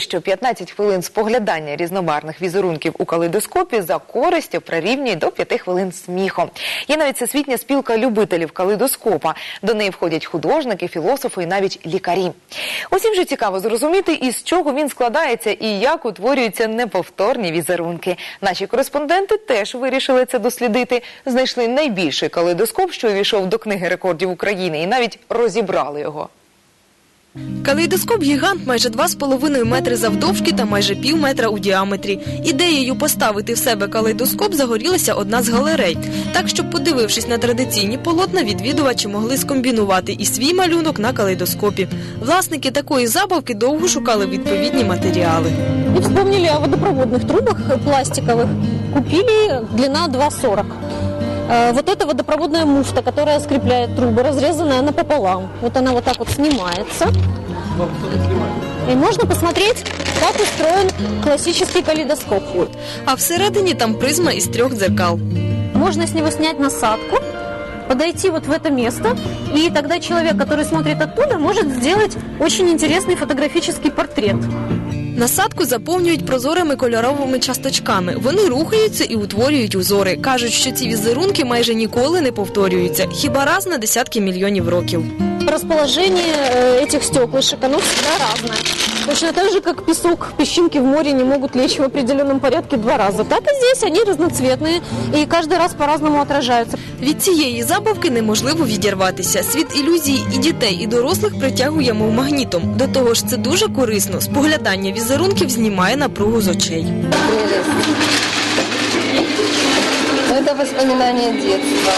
що 15 хвилин споглядання різномарних візерунків у калейдоскопі за користю прирівнює до 5 хвилин сміху. Є навіть всесвітня спілка любителів калейдоскопа. До неї входять художники, філософи і навіть лікарі. Усім же цікаво зрозуміти, із чого він складається і як утворюються неповторні візерунки. Наші кореспонденти теж вирішили це дослідити. Знайшли найбільший калейдоскоп, що увійшов до книги рекордів України, і навіть розібрали його. Калейдоскоп гігант майже 2,5 метри завдовжки та майже пів метра у діаметрі. Ідеєю поставити в себе калейдоскоп загорілася одна з галерей. Так, щоб, подивившись на традиційні полотна, відвідувачі могли скомбінувати і свій малюнок на калейдоскопі. Власники такої забавки довго шукали відповідні матеріали. И вспомнили о водопроводных трубах пластиковых. Купили длина 2,40. Э, Вот это водопроводная муфта, которая скрепляет трубы, разрезанная напополам. Вот она вот так вот снимается. И можно посмотреть, как устроен классический калейдоскоп. А всередині там призма із трьох дзеркал. Можно с него снять насадку, подойти вот в это место, и тогда человек, который смотрит оттуда, может сделать очень интересный фотографический портрет. Насадку заповнюють прозорими кольоровими часточками. Вони рухаються і утворюють узори. Кажуть, що ці візерунки майже ніколи не повторюються, хіба раз на десятки мільйонів років Расположение э, этих стеклышек, оно всегда разное. Точно так же, как песок, песчинки в море не могут лечь в определенном порядке два раза. Так и здесь они разноцветные и каждый раз по-разному отражаются. Від цієї забавки неможливо відірватися. Світ ілюзій і дітей, і дорослих притягує мов магнітом. До того ж, це дуже корисно. Споглядання візерунків знімає напругу з очей. Ну, это воспоминания детства.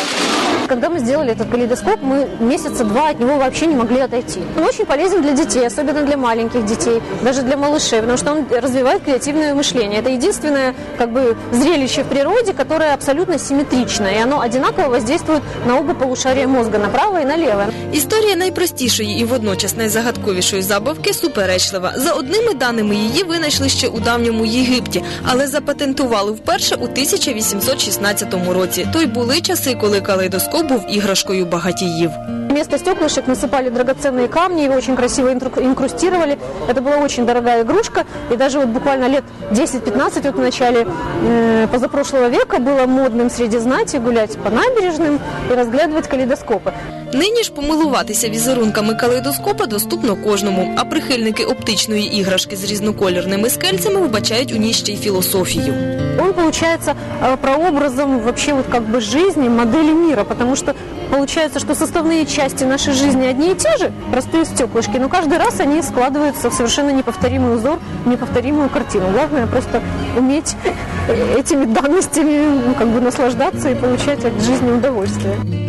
Когда мы сделали этот калейдоскоп, мы месяца два от него вообще не могли отойти. Он очень полезен для детей, особенно для маленьких детей, даже для малышей, потому что он развивает креативное мышление. Это единственное как бы, зрелище в природе, которое абсолютно симметричное, и оно одинаково воздействует на оба полушария мозга, направо и налево. Історія найпростішої і водночас найзагадковішої забавки суперечлива. За одними даними її винайшли ще у давньому Єгипті, але запатентували вперше у 1816 році. То й були часи, коли калейдоскоп був іграшкою багатіїв Вместо стеклышек насыпали драгоценные камни, его очень красиво интру- инкрустировали. Это была очень дорогая игрушка. И даже вот буквально лет 10-15, вот в начале э, позапрошлого века было модным среди знати гулять по набережным и разглядывать калейдоскопы. Нині ж помилуватися візерунками калейдоскопа доступно кожному, а прихильники оптичної іграшки з різнокольорними скельцями вбачають у ній ще й філософію. Он получается э, прообразом вообще вот как бы жизни, модели мира, потому что получается, что составные части нашей жизни одни и те же, простые стеклышки, но каждый раз они складываются в совершенно неповторимый узор, неповторимую картину. Главное просто уметь этими данностями ну, как бы наслаждаться и получать от жизни удовольствие.